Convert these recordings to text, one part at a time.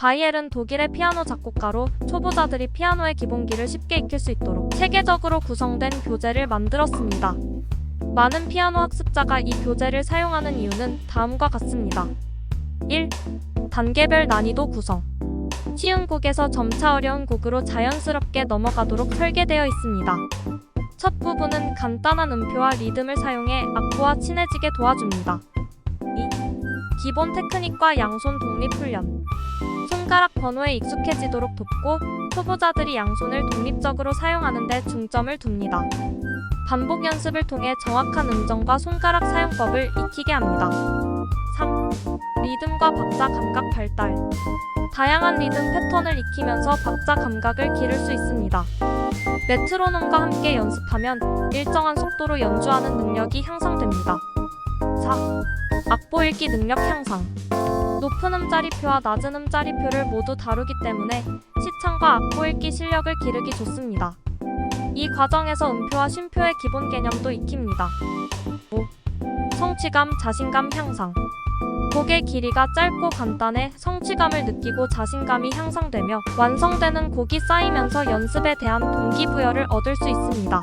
바이엘은 독일의 피아노 작곡가로 초보자들이 피아노의 기본기를 쉽게 익힐 수 있도록 체계적으로 구성된 교재를 만들었습니다. 많은 피아노 학습자가 이 교재를 사용하는 이유는 다음과 같습니다. 1. 단계별 난이도 구성. 쉬운 곡에서 점차 어려운 곡으로 자연스럽게 넘어가도록 설계되어 있습니다. 첫 부분은 간단한 음표와 리듬을 사용해 악보와 친해지게 도와줍니다. 2. 기본 테크닉과 양손 독립 훈련. 손가락 번호에 익숙해지도록 돕고 초보자들이 양손을 독립적으로 사용하는 데 중점을 둡니다. 반복 연습을 통해 정확한 음정과 손가락 사용법을 익히게 합니다. 3. 리듬과 박자 감각 발달. 다양한 리듬 패턴을 익히면서 박자 감각을 기를 수 있습니다. 메트로놈과 함께 연습하면 일정한 속도로 연주하는 능력이 향상됩니다. 4. 악보 읽기 능력 향상. 높은 음짜리표와 낮은 음짜리표를 모두 다루기 때문에 시창과 악보 읽기 실력을 기르기 좋습니다. 이 과정에서 음표와 쉼표의 기본 개념도 익힙니다. 5. 성취감, 자신감 향상. 곡의 길이가 짧고 간단해 성취감을 느끼고 자신감이 향상되며 완성되는 곡이 쌓이면서 연습에 대한 동기부여를 얻을 수 있습니다.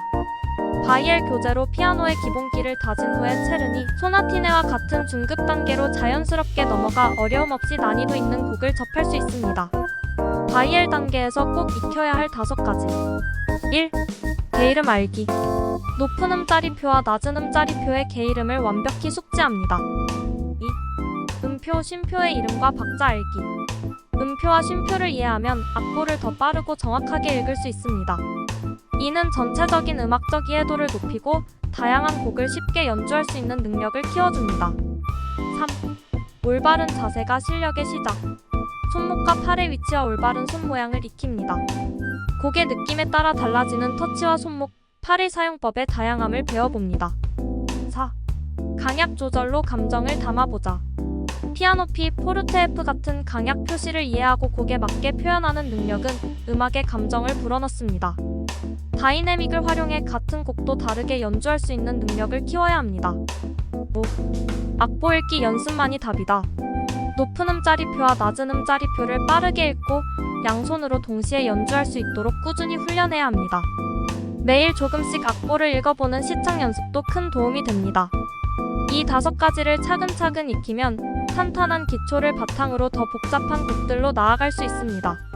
바이엘 교재로 피아노의 기본기를 다진 후에 체르니, 소나티네와 같은 중급 단계로 자연스럽게 넘어가 어려움 없이 난이도 있는 곡을 접할 수 있습니다. 바이엘 단계에서 꼭 익혀야 할 다섯 가지. 1. 게이름 알기. 높은 음짜리표와 낮은 음짜리표의 게이름을 완벽히 숙지합니다. 2. 음표, 쉼표의 이름과 박자 알기. 음표와 쉼표를 이해하면 악보를 더 빠르고 정확하게 읽을 수 있습니다. 이는 전체적인 음악적 이해도를 높이고 다양한 곡을 쉽게 연주할 수 있는 능력을 키워줍니다. 3. 올바른 자세가 실력의 시작. 손목과 팔의 위치와 올바른 손 모양을 익힙니다. 곡의 느낌에 따라 달라지는 터치와 손목, 팔의 사용법의 다양함을 배워봅니다. 4. 강약 조절로 감정을 담아보자. 피아노 피, 포르테 F 같은 강약 표시를 이해하고 곡에 맞게 표현하는 능력은 음악의 감정을 불어넣습니다. 다이내믹을 활용해 같은 곡도 다르게 연주할 수 있는 능력을 키워야 합니다. 5. 악보 읽기 연습만이 답이다. 높은 음짜리표와 낮은 음짜리표를 빠르게 읽고 양손으로 동시에 연주할 수 있도록 꾸준히 훈련해야 합니다. 매일 조금씩 악보를 읽어보는 시창 연습도 큰 도움이 됩니다. 이 다섯 가지를 차근차근 익히면 탄탄한 기초를 바탕으로 더 복잡한 곡들로 나아갈 수 있습니다.